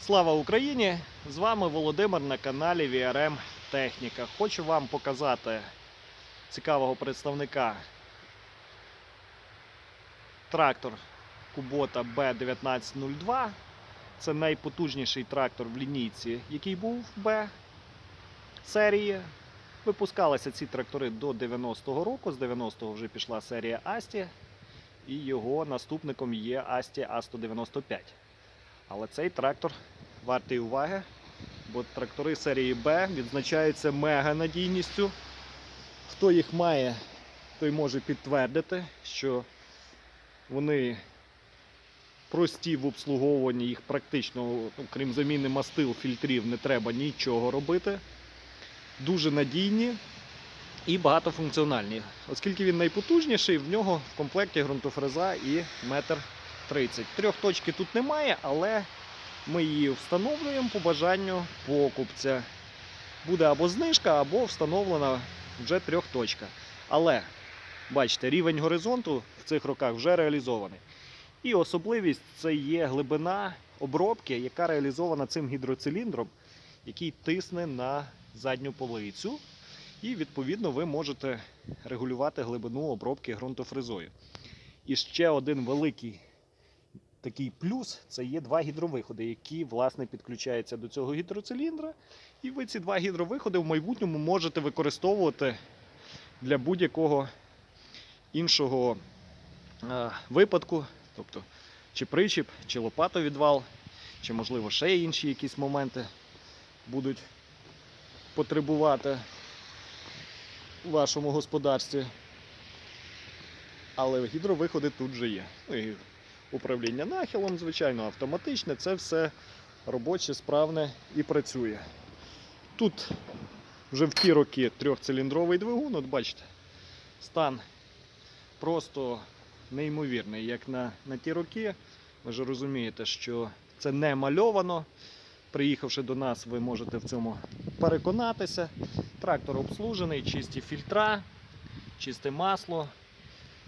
Слава Україні! З вами Володимир на каналі VRM Техніка. Хочу вам показати цікавого представника трактор Kubota B1902. Це найпотужніший трактор в лінійці, який був в B серії. Випускалися ці трактори до 90-го року. З 90-го вже пішла серія Асті, і його наступником є Асті А195. Але цей трактор вартий уваги, бо трактори серії Б відзначаються мега надійністю. Хто їх має, той може підтвердити, що вони прості в обслуговуванні, їх практично, ну, крім заміни мастил, фільтрів, не треба нічого робити. Дуже надійні і багатофункціональні. Оскільки він найпотужніший, в нього в комплекті ґрунтофреза і метр 30. Трьох точки тут немає, але ми її встановлюємо по бажанню покупця. Буде або знижка, або встановлена вже трьохточка. Але бачите, рівень горизонту в цих роках вже реалізований. І особливість це є глибина обробки, яка реалізована цим гідроциліндром, який тисне на задню полицю. І відповідно ви можете регулювати глибину обробки ґрунтофрезою. І ще один великий такий плюс це є два гідровиходи, які власне підключаються до цього гідроциліндра. І ви ці два гідровиходи в майбутньому можете використовувати для будь-якого іншого е, випадку, тобто чи причіп, чи лопатовідвал, чи можливо ще інші якісь моменти будуть потребувати у вашому господарстві. Але гідровиходи тут же є. Управління нахилом, звичайно, автоматичне, це все робоче, справне і працює. Тут вже в ті роки трьохциліндровий двигун, от бачите, стан просто неймовірний, як на, на ті роки. Ви ж розумієте, що це не мальовано. Приїхавши до нас, ви можете в цьому переконатися. Трактор обслужений, чисті фільтра, чисте масло.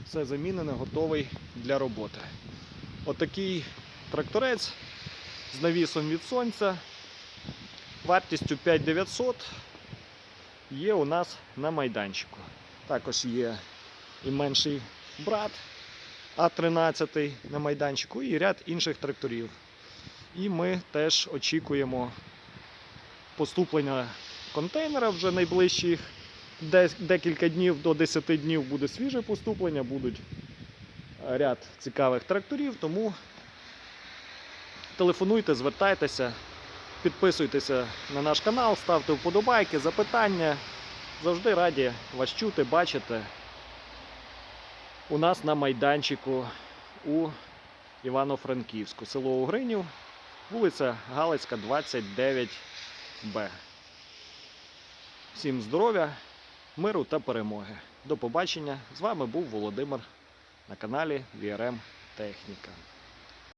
Все замінене, готовий для роботи. Отакий тракторець з навісом від сонця вартістю 5900 є у нас на майданчику. Також є і менший брат А13 на майданчику і ряд інших тракторів. І ми теж очікуємо поступлення контейнера вже найближчих декілька днів до 10 днів буде свіже поступлення, будуть ряд цікавих тракторів, тому телефонуйте, звертайтеся, підписуйтеся на наш канал, ставте вподобайки, запитання. Завжди раді вас чути, бачити. У нас на майданчику у Івано-Франківську, село Угринів, вулиця Галицька, 29Б. Всім здоров'я, миру та перемоги. До побачення. З вами був Володимир на каналі VRM Техніка.